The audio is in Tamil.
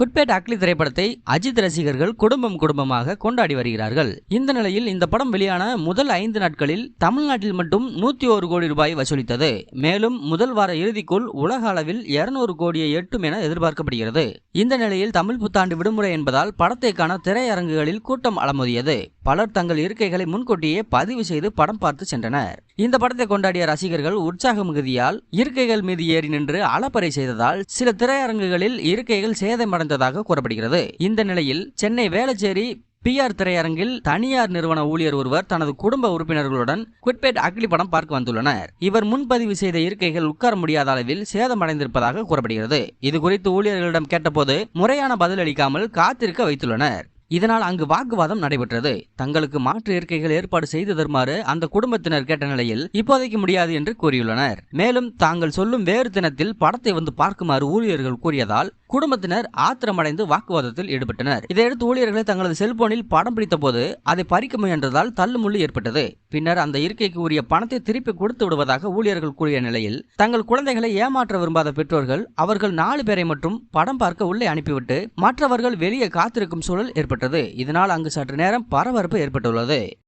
குட்பேட் அக்லி திரைப்படத்தை அஜித் ரசிகர்கள் குடும்பம் குடும்பமாக கொண்டாடி வருகிறார்கள். இந்த நிலையில் இந்த படம் வெளியான முதல் ஐந்து நாட்களில் தமிழ்நாட்டில் மட்டும் நூத்தி ஒரு கோடி ரூபாய் வசூலித்தது. மேலும் முதல் வார இறுதிக்குள் உலக அளவில் இருநூறு கோடியை எட்டும் என எதிர்பார்க்கப்படுகிறது. இந்த நிலையில் தமிழ் புத்தாண்டு விடுமுறை என்பதால் படத்தை காண திரையரங்குகளில் கூட்டம் அலமோதியது. பலர் தங்கள் இருக்கைகளை முன்கூட்டியே பதிவு செய்து படம் பார்த்து சென்றனர். இந்த படத்தை கொண்டாடிய ரசிகர்கள் உற்சாக மிகுதியால் இருக்கைகள் மீது ஏறி நின்று அலப்பறை செய்ததால் சில திரையரங்குகளில் இருக்கைகள் சேதமடைந்ததாக கூறப்படுகிறது. இந்த நிலையில் சென்னை வேளச்சேரி பிஆர் திரையரங்கில் தனியார் நிறுவன ஊழியர் ஒருவர் தனது குடும்ப உறுப்பினர்களுடன் குட்பேட் அக்லி படம் பார்க்க வந்துள்ளனர். இவர் முன்பதிவு செய்த இருக்கைகள் உட்கார முடியாத அளவில் சேதமடைந்திருப்பதாக கூறப்படுகிறது. இது குறித்து ஊழியர்களிடம் கேட்டபோது முறையான பதிலளிக்காமல் காத்திருக்க வைத்துள்ளனர். இதனால் அங்கு வாக்குவாதம் நடைபெற்றது. தங்களுக்கு மாற்று இருக்கைகள் ஏற்பாடு செய்து தருமாறு அந்த குடும்பத்தினர் கேட்ட நிலையில் இப்போதைக்கு முடியாது என்று கூறியுள்ளனர். மேலும் தாங்கள் சொல்லும் வேறு தினத்தில் படத்தை வந்து பார்க்குமாறு ஊழியர்கள் கூறியதால் குடும்பத்தினர் ஆத்திரமடைந்து வாக்குவாதத்தில் ஈடுபட்டனர். இதையடுத்து ஊழியர்களை தங்களது செல்போனில் படம் பிடித்த போது அதை பறிக்க முயன்றதால் தள்ளுமுள்ளு ஏற்பட்டது. பின்னர் அந்த இருக்கைக்கு உரிய பணத்தை திருப்பி கொடுத்து விடுவதாக ஊழியர்கள் கூறிய நிலையில் தங்கள் குழந்தைகளை ஏமாற்ற விரும்பாத பெற்றோர்கள் அவர்கள் நாலு பேரை மட்டும் படம் பார்க்க உள்ளே அனுப்பிவிட்டு மற்றவர்கள் வெளியே காத்திருக்கும் சூழல் ஏற்பட்டது. இதனால் அங்கு சற்று நேரம் பரபரப்பு ஏற்பட்டுள்ளது.